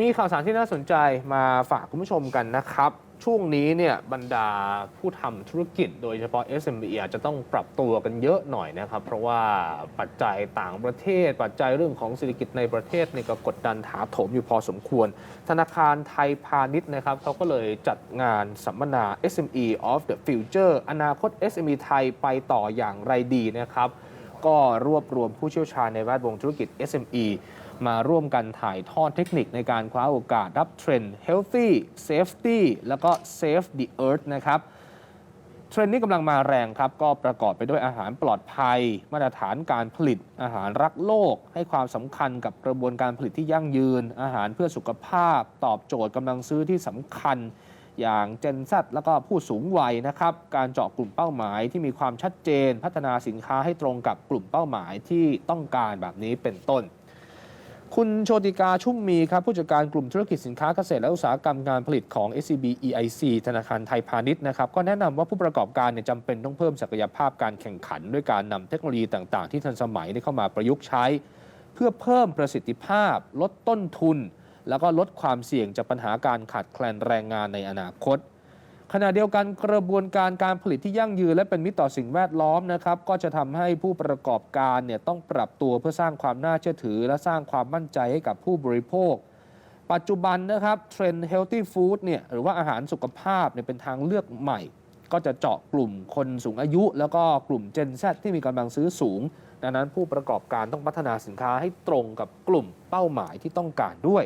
มีข่าวสารที่น่าสนใจมาฝากคุณผู้ชมกันนะครับ ช่วงนี้เนี่ยบรรดาผู้ทำธุรกิจโดยเฉพาะ SME อาจจะต้องปรับตัวกันเยอะหน่อยนะครับ เพราะว่าปัจจัยต่างประเทศ ปัจจัยเรื่องของเศรษฐกิจในประเทศเนี่ยก็กดดันถาโถมอยู่พอสมควร ธนาคารไทยพาณิชย์นะครับเขาก็เลยจัดงานสัมมนา SME of the Future อนาคต SME ไทยไปต่ออย่างไรดีนะครับก็รวบรวมผู้เชี่ยวชาญในแวดวงธุรกิจ SME มาร่วมกันถ่ายทอดเทคนิคในการคว้าโอกาสรับเทรนด์ healthy safety แล้วก็ save the earth นะครับเทรนด์นี้กำลังมาแรงครับ ก็ประกอบไปด้วยอาหารปลอดภัย มาตรฐานการผลิต อาหารรักโลก ให้ความสำคัญกับกระบวนการผลิตที่ยั่งยืน อาหารเพื่อสุขภาพ ตอบโจทย์กำลังซื้อที่สำคัญ อย่างเจนซแล้วก็ผู้สูงวัยนะครับ การเจาะกลุ่มเป้าหมายที่มีความชัดเจน พัฒนาสินค้าให้ตรงกับกลุ่มเป้าหมายที่ต้องการแบบนี้เป็นต้น คุณโชติกาชุ่มมีครับผู้จัดการกลุ่มธุรกิจสินค้าเกษตรและอุตสาหกรรมการผลิตของ SCB EIC ธนาคารไทยพาณิชย์นะครับก็แนะนำว่าผู้ประกอบการเนี่ยจำเป็นต้องเพิ่มศักยภาพการแข่งขัน ด้วยการนำเทคโนโลยีต่าง ๆ ที่ทันสมัยได้เข้ามาประยุกต์ใช้ เพื่อเพิ่มประสิทธิภาพ ลดต้นทุน แล้วก็ลดความเสี่ยงจากปัญหาการขาดแคลนแรงงานในอนาคต ขณะเดียวกันกระบวนการการผลิตที่ยั่งยืนและเป็นมิตรต่อสิ่งแวดล้อมนะครับก็จะทำให้ผู้ประกอบการเนี่ยต้องปรับตัวเพื่อสร้างความน่าเชื่อถือ และสร้างความมั่นใจให้กับผู้บริโภค ปัจจุบันนะครับเทรนด์ healthy food เนี่ยหรือว่าอาหารสุขภาพเนี่ยเป็นทางเลือกใหม่ ก็จะเจาะกลุ่มคนสูงอายุ แล้วก็กลุ่ม Gen Z ที่มีกำลังซื้อสูง ดังนั้นผู้ประกอบการต้องพัฒนาสินค้าให้ตรงกับกลุ่มเป้าหมายที่ต้องการด้วย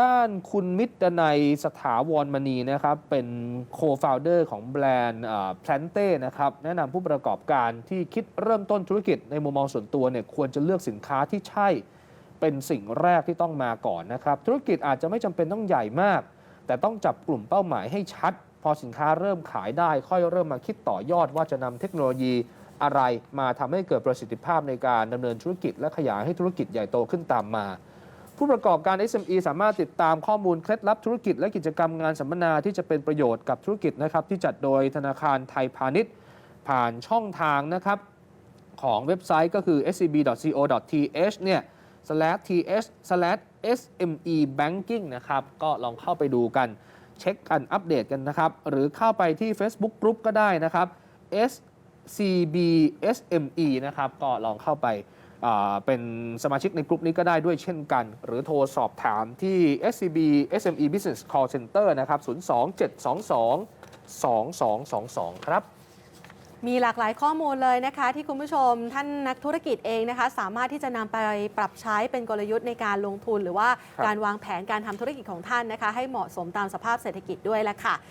ด้านคุณมิตรดนัยสถาวรมณีนะครับ เป็นโคฟาวเดอร์ของแบรนด์แพลนเต้นะครับ แนะนำผู้ประกอบการที่คิดเริ่มต้นธุรกิจในมุมมองส่วนตัวเนี่ยควรจะเลือกสินค้าที่ใช่ เป็นสิ่งแรกที่ต้องมาก่อนนะครับ ธุรกิจอาจจะไม่จำเป็นต้องใหญ่มาก แต่ต้องจับกลุ่มเป้าหมายให้ชัด พอสินค้าเริ่มขายได้ ค่อยเริ่มมาคิดต่อยอดว่าจะนำเทคโนโลยีอะไรมาทำให้เกิดประสิทธิภาพในการดำเนินธุรกิจ และขยายให้ธุรกิจใหญ่โตขึ้นตามมา ผู้ประกอบการ SME สามารถติดตามข้อมูลเคล็ดลับธุรกิจและกิจกรรมงานสัมมนาที่จะเป็นประโยชน์กับธุรกิจนะครับที่จัดโดยธนาคารไทยพาณิชย์ ผ่านช่องทางนะครับของเว็บไซต์ก็คือ scb.co.th เนี่ย slash th slash sme banking นะครับ ก็ลองเข้าไปดูกัน เช็คกันอัปเดตกันนะครับ หรือเข้าไปที่ Facebook Group ก็ได้นะครับ scb sme นะครับ ก็ลองเข้าไป เป็นสมาชิกในกลุ่มนี้ก็ได้ด้วยเช่นกัน หรือโทรสอบถามที่ scb sme business call center นะครับ 02722 2222 ครับ มีหลากหลายข้อมูลเลยนะคะ ที่คุณผู้ชมท่านนักธุรกิจเองนะคะ สามารถที่จะนำไปปรับใช้เป็นกลยุทธ์ในการลงทุน หรือว่าการวางแผนการทำธุรกิจของท่านนะคะ ให้เหมาะสมตามสภาพเศรษฐกิจด้วยแหละค่ะ